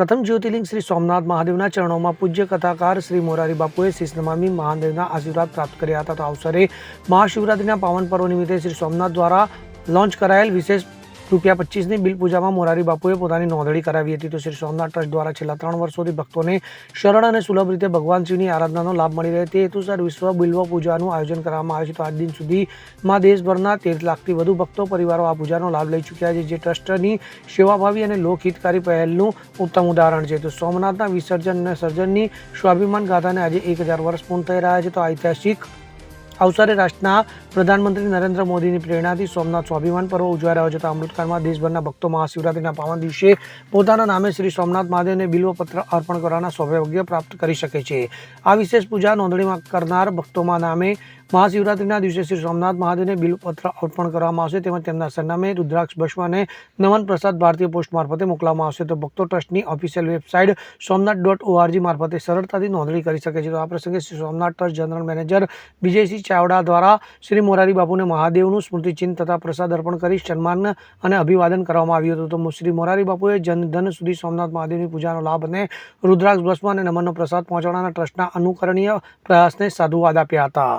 પ્રથમ જ્યોતિર્લિંગ શ્રી સોમનાથ મહાદેવના ચરણોમાં પૂજ્ય કથાકાર શ્રી મોરારી બાપુએ શ્રી નમામી મહાદેવના આશીર્વાદ પ્રાપ્ત કર્યા હતા. તો અવસરે મહાશિવરાત્રિના પાવન પર્વ નિમિત્તે શ્રી સોમનાથ દ્વારા લોન્ચ કરાયેલ વિશેષ રૂપિયા પચીસની બિલ પૂજામાં મોરારી બાપુએ પોતાની નોંધણી કરાવી હતી. તો શ્રી સોમનાથ ટ્રસ્ટ દ્વારા છેલ્લા ત્રણ વર્ષોથી ભક્તોને સરળ અને સુલભ રીતે ભગવાન શિવની આરાધનાનો લાભ મળી રહે તે હેતુસર વિશ્વ બિલ્વ પૂજાનું આયોજન કરવામાં આવ્યું છે. તો આજ દિન સુધીમાં દેશભરના તેર લાખથી વધુ ભક્તો પરિવારો આ પૂજાનો લાભ લઈ ચૂક્યા છે, જે ટ્રસ્ટની સેવાભાવી અને લોકહિતકારી પહેલનું ઉત્તમ ઉદાહરણ છે. તો સોમનાથના વિસર્જન અને સર્જનની સ્વાભિમાન ગાથાને આજે એક હજાર વર્ષ પૂર્ણ થઈ રહ્યા છે. તો ઐતિહાસિક અવસરે રાષ્ટ્રના પ્રધાનમંત્રી નરેન્દ્ર મોદીની પ્રેરણાથી સોમનાથ સ્વાભિમાન પર્વ ઉજવાઈ રહ્યો છે. તો અમૃતકાળમાં દેશભરના ભક્તો મહાશિવરાત્રિના પાવન દિવસે પોતાના નામે શ્રી સોમનાથ મહાદેવને બિલ્વપત્ર અર્પણ કરવાના સૌભાગ્ય પ્રાપ્ત કરી શકે છે. આ વિશેષ પૂજા નોંધણીમાં કરનાર ભક્તોમાં નામે મહાશિવરાત્રિના દિવસે શ્રી સોમનાથ મહાદેવને બિલપત્ર અર્પણ કરવામાં આવશે તેમજ તેમના સરનામે રુદ્રાક્ષ બસવાને નવન પ્રસાદ ભારતીય પોસ્ટ મારફતે મોકલવામાં આવશે. તો ભક્તો ટ્રસ્ટની official website Somnath dot ORG મારફતે સરળતાથી નોંધણી કરી શકે છે. તો આ પ્રસંગે Shri Somnath trust general manager Vijaysinh Chavda દ્વારા શ્રી મોરારી બાપુને મહાદેવનું સ્મૃતિચિહ્ન તથા પ્રસાદ અર્પણ કરી સન્માન અને અભિવાદન કરવામાં આવ્યું હતું. તો શ્રી મોરારી બાપુએ જનધન સુધી સોમનાથ મહાદેવની પૂજાનો લાભ અને રુદ્રાક્ષ ભસ્મ અને નમનનો પ્રસાદ પહોંચાડવાના ટ્રસ્ટના અનુકરણીય પ્રયાસને સાધુવાદ આપ્યા હતા.